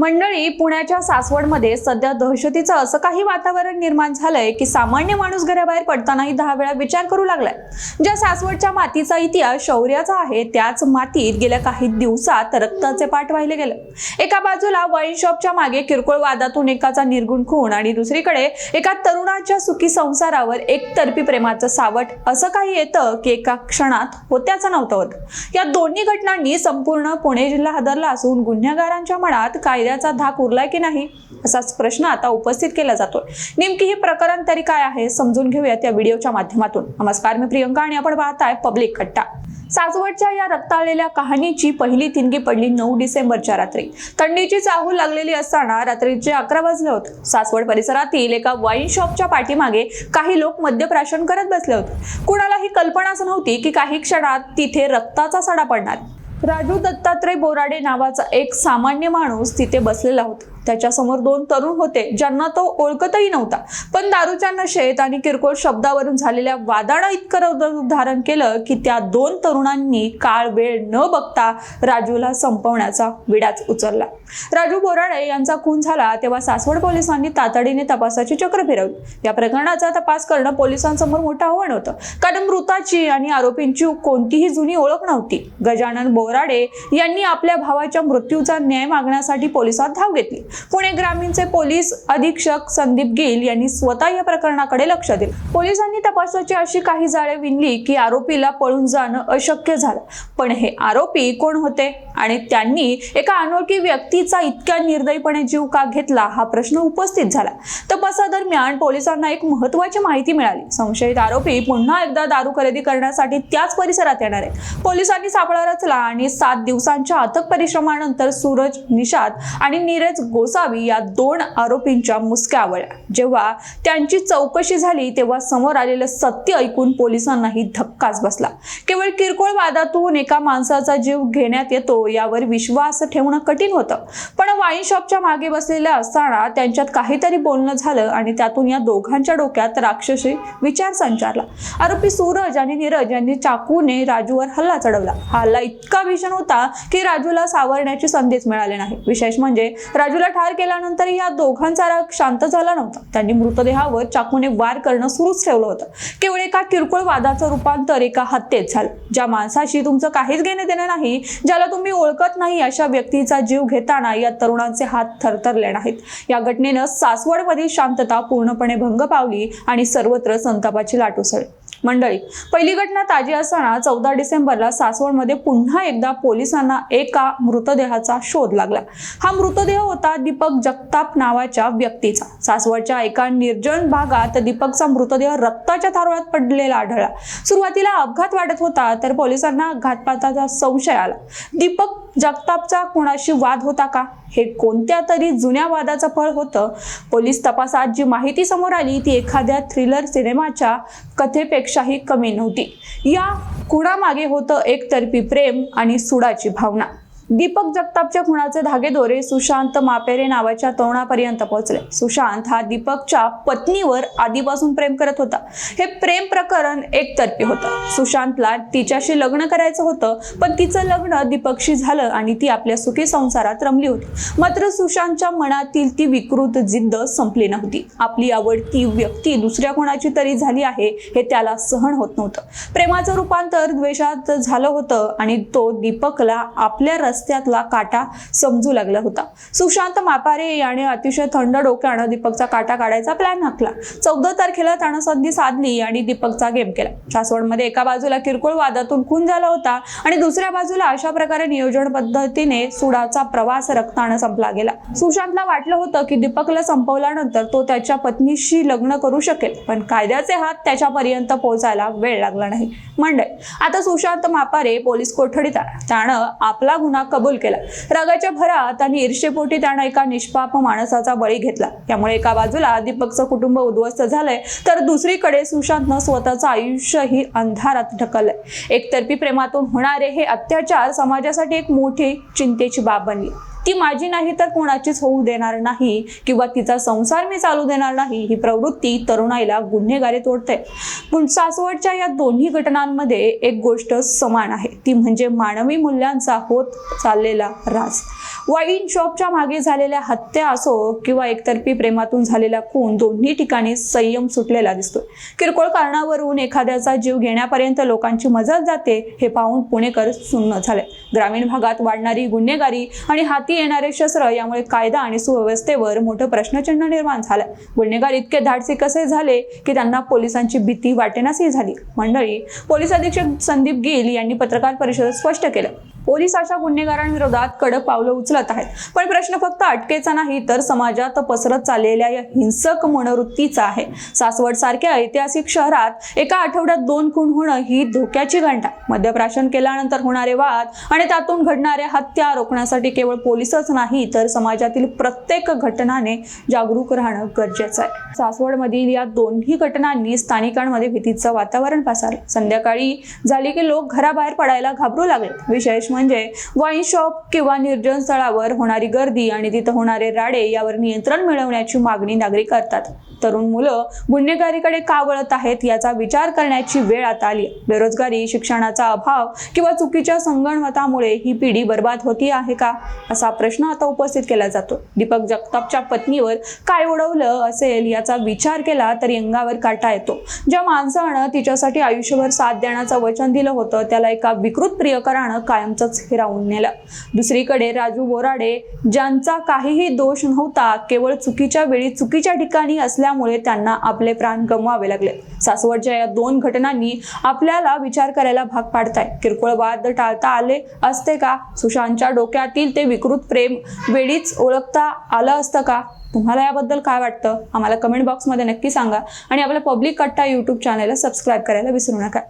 मंडळी पुण्याच्या सासवडमध्ये सध्या दहशतीचं असं काही वातावरण निर्माण झालंय की सामान्य माणूस घराबाहेर पडतानाही दहा वेळा विचार करू लागलाय. ज्या सासवडच्या मातीचा इतिहास शौर्याचा आहे त्याच मातीत गेल्या काही दिवसात रक्ताचे पाठ वाहिले गेले. एका बाजूला वाईन शॉपच्या मागे किरकोळ वादातून एकाचा निर्गुण खून आणि दुसरीकडे एका तरुणाच्या सुखी संसारावर एकतर्फी प्रेमाचं सावट असं काही येतं की एका क्षणात होत्याचं नव्हतं होत. या दोन्ही घटनांनी संपूर्ण पुणे जिल्हा हादरला असून गुन्हेगारांच्या मनात कायद्याचा धाक उरलाय की नाही असाच प्रश्न आता उपस्थित केला जातोय. नेमकी हे प्रकरण तरी काय आहे समजून घेऊयात या व्हिडिओच्या माध्यमातून. नमस्कार मी प्रियंका आणि आपण पाहताय पब्लिक कट्टा सासवडच्या या रक्ताळलेल्या कहाणीची पहिली थिणगी पडली नऊ डिसेंबरच्या रात्री. थंडीची चाहूल लागलेली असताना रात्रीचे अकरा वाजले होते. सासवड परिसरातील एका वाईन शॉपच्या पाठीमागे काही लोक मद्यप्राशन करत बसले होते. कुणाला ही कल्पनाच नव्हती की काही क्षणात तिथे रक्ताचा सडा पडणार. राजू दत्तात्रय बोराडे नावाचा एक सामान्य माणूस तिथे बसलेला होता. त्याच्यासमोर दोन तरुण होते ज्यांना तो ओळखतही नव्हता. पण दारूच्या नशेत आणि किरकोळ शब्दावरून झालेल्या वादानं इतकं धारण केलं की त्या दोन तरुणांनी काळ वेळ न बघता राजूला संपवण्याचा विडाच उचलला. राजू बोराडे यांचा खून झाला तेव्हा सासवड पोलिसांनी तातडीने तपासाची चक्र फिरवली. या प्रकरणाचा तपास करणं पोलिसांसमोर मोठं आव्हान होतं. कारण मृताची आणि आरोपींची कोणतीही जुनी ओळख नव्हती. गजानन बोराडे यांनी आपल्या भावाच्या मृत्यूचा न्याय मागण्यासाठी पोलिसात धाव घेतली. पुणे ग्रामीणचे पोलीस अधीक्षक संदीप गिल यांनी स्वतः या प्रकरणाकडे लक्ष दिलं. पोलिसांनी तपासाची अशी काही जाळे विणली की आरोपीला पळून जाणं अशक्य झालं. पण हे आरोपी कोण होते? आणि त्यांनी एका अनोळखी व्यक्तीचा इतक्या निर्दयीपणे जीव का घेतला? हा प्रश्न उपस्थित झाला. तपासादरम्यान पोलिसांना एक महत्वाची माहिती मिळाली. संशयित आरोपी पुन्हा एकदा दारू खरेदी करण्यासाठी त्याच परिसरात येणार आहे पोलिसांनी सापळा रचला आणि सात दिवसांच्या अथक परिश्रमानंतर सूरज निषाद आणि नीरज गोसावी या दोन आरोपींच्या मुसक्या आवळल्या जेव्हा त्यांची चौकशी झाली तेव्हा समोर आलेलं सत्य ऐकून पोलिसांनाही धक्काच बसला. केवळ किरकोळ वादातून एका माणसाचा जीव घेण्यात येतो यावर विश्वास ठेवणं कठीण होतं. पण वाईन शॉपच्या मागे बसलेल्या असताना त्यांच्यात काहीतरी बोलणं झालं आणि त्यातून या दोघांच्या डोक्यात राक्षसी विचार संचारला. आरोपी सूरज आणि नीरज यांनी चाकूने राजूवर हल्ला चढवला. हा हल्ला इतका भीषण होता की राजूला सावरण्याची संधीच मिळाली नाही. विशेष म्हणजे राजूला ठार केल्यानंतर या दोघांचा राग शांत झाला नव्हता. त्यांनी मृतदेहावर चाकूने वार करणं सुरूच ठेवलं होतं. केवळ एका किरकोळ वादाचं रूपांतर एका हत्येत झालं. ज्या माणसाशी तुमचं काहीच घेणं देणं नाही ज्याला तुम्ही ओळखत नाही अशा व्यक्तीचा जीव घेताना या तरुणांचे हात थरथरले नाहीत. या घटनेनं सासवडमधील शांतता पूर्णपणे भंग पावली आणि सर्वत्र संतापाची लाट उसळली. मंडळी पहिली घटना ताजी असताना चौदा डिसेंबरला सासवडमध्ये पुन्हा एकदा पोलिसांना एका मृतदेहाचा शोध लागला. हा मृतदेह होता दीपक जगताप नावाच्या व्यक्तीचा. सासवडच्या एका निर्जन भागात दीपकचा मृतदेह रक्ताच्या थारोळ्यात पडलेला आढळला. सुरुवातीला अपघात वाटत होता तर पोलिसांना घातपाताचा संशय आला. दीपक जगतापचा कोणाशी वाद होता का? हे कोणत्या तरी जुन्या वादाचं फळ होतं? पोलीस तपासात जी माहिती समोर आली ती एखाद्या थ्रिलर सिनेमाच्या कथेपेक्षा कथेपेक्षाही कमी नव्हती. या कुणामागे होतं एकतर्फी प्रेम आणि सुडाची भावना. दीपक जगतापच्या खुणाचे धागेदोरे सुशांत मापेरे नावाच्या तरुणापर्यंत पोहोचले. सुशांत हा दीपकच्या पत्नीवर आधीपासून प्रेम करत होता. हे प्रेम प्रकरण एकतर्फी होतं. सुशांतला तिच्याशी लग्न करायचं होतं पण तिचं लग्न दीपकशी झालं आणि ती आपल्या सुखी संसारात रमली होती. मात्र सुशांतच्या मनातील ती विकृत जिद्द संपली नव्हती. आपली आवडती व्यक्ती दुसऱ्या कोणाची तरी झाली आहे हे त्याला सहन होत नव्हतं. प्रेमाचं रूपांतर द्वेषात झालं होतं आणि तो दीपकला आपल्या रस रस्त्यातला काटा समजू लागला होता. सुशांत मापारे याने अतिशय थंड डोक्यानं दीपकचा काटा काढायचा प्लॅन आखला चौदा तारखेला त्यानं संधी साधली आणि दीपकचा गेम केला. सासवडमध्ये एका बाजूला किरकोळ वादातून खून झाला होता आणि दुसऱ्या बाजूला अशा प्रकारे नियोजन पद्धतीने सुडाचा प्रवास रक्तानं संपला गेला. सुशांतला वाटलं होतं की दीपकला संपवल्यानंतर तो त्याच्या पत्नीशी लग्न करू शकेल पण कायद्याचे हात त्याच्यापर्यंत पोहोचायला वेळ लागला नाही. मंडळ आता सुशांत मापारे पोलीस कोठडीत आला त्यानं आपला गुन्हा कबूल केला. रागाच्या भरात आणि ईर्षेपोटी त्यानं एका निष्पाप माणसाचा बळी घेतला. त्यामुळे एका बाजूला दीपकचं कुटुंब उद्ध्वस्त झालंय तर दुसरीकडे सुशांतनं स्वतःचं आयुष्यही अंधारात ढकललंय. एकतर्फी प्रेमातून होणारे हे अत्याचार समाजासाठी एक मोठी चिंतेची बाब बनली. ती माझी नाही तर कोणाचीच होऊ देणार नाही किंवा तिचा संसार मी चालू देणार नाही ही प्रवृत्ती तरुणाईला गुन्हेगारीत ओढते पण सासवडच्या या दोन्ही घटनांमध्ये एक गोष्ट समान आहे. ती म्हणजे मानवी मूल्यांचा होत चाललेला रास वाईन शॉपच्या मागे झालेल्या हत्या असो किंवा एकतर्फी प्रेमातून झालेला खून दोन्ही ठिकाणी संयम सुटलेला दिसतोय. किरकोळ कारणावरून एखाद्याचा जीव घेण्यापर्यंत लोकांची मजल जाते हे पाहून पुणेकर सुन्न झाले. ग्रामीण भागात वाढणारी गुन्हेगारी आणि हाती येणारे शस्त्र यामुळे कायदा आणि सुव्यवस्थेवर मोठं प्रश्नचिन्ह निर्माण झालं. गुन्हेगार इतके धाडसी कसे झाले की त्यांना पोलिसांची भीती वाटेनासही झाली? मंडळी पोलीस अधीक्षक संदीप गिल यांनी पत्रकार परिषदेत स्पष्ट केलं. पोलीस अशा गुन्हेगारांविरोधात कडक पावलं उचलत आहेत. पण प्रश्न फक्त अटकेचा नाही तर समाजात पसरत चाललेल्या या हिंसक मनोवृत्तीचा आहे. सासवड सारख्या ऐतिहासिक शहरात एका आठवड्यात दोन खून होणं ही धोक्याची घंटा. मद्यप्राशन केल्यानंतर होणारे वाद आणि त्यातून घडणाऱ्या हत्या रोखण्यासाठी केवळ पोलीसच नाही तर समाजातील प्रत्येक घटनाने जागरूक राहणं गरजेचं आहे. सासवडमधील या दोन्ही घटनांनी स्थानिकांमध्ये भीतीचं वातावरण पसरलं. संध्याकाळी झाली की लोक घराबाहेर पडायला घाबरू लागले. विशेष म्हणजे वाईन शॉप किंवा निर्जन स्थळावर होणारी गर्दी आणि तिथं होणारे राडे यावर नियंत्रण मिळवण्याची मागणी नागरिक करतात. तरुण मुलं गुन्हेगारीकडे का वळत आहेत याचा विचार करण्याची वेळ आता आली आहे. बेरोजगारी शिक्षणाचा अभाव किंवा चुकीच्या संगणमतामुळे ही पिढी बर्बाद होती आहे का? असा प्रश्न आता उपस्थित केला जातो. दीपक जगतापच्या पत्नीवर काय उडवलं असेल याचा विचार केला तरी अंगावर काटा येतो. ज्या माणसानं तिच्यासाठी आयुष्यभर साथ देण्याचं वचन दिलं होतं त्याला एका विकृत प्रियकरानं यांचंच हिरावून नेलं. दुसरीकडे राजू बोराडे ज्यांचा काहीही दोष नव्हता केवळ चुकीच्या वेळी चुकीच्या ठिकाणी असल्यामुळे त्यांना आपले प्राण गमवावे लागले. सासवडच्या या दोन घटनांनी आपल्याला विचार करायला भाग पाडताय. किरकोळ वाद टाळता आले असते का? सुशांतच्या डोक्यातील ते विकृत प्रेम वेळीच ओळखता आलं असतं का? तुम्हाला याबद्दल काय वाटतं? आम्हाला कमेंट बॉक्समध्ये नक्की सांगा. आणि आपल्या पब्लिक कट्टा यूट्यूब चॅनलला सबस्क्राईब करायला विसरू नका.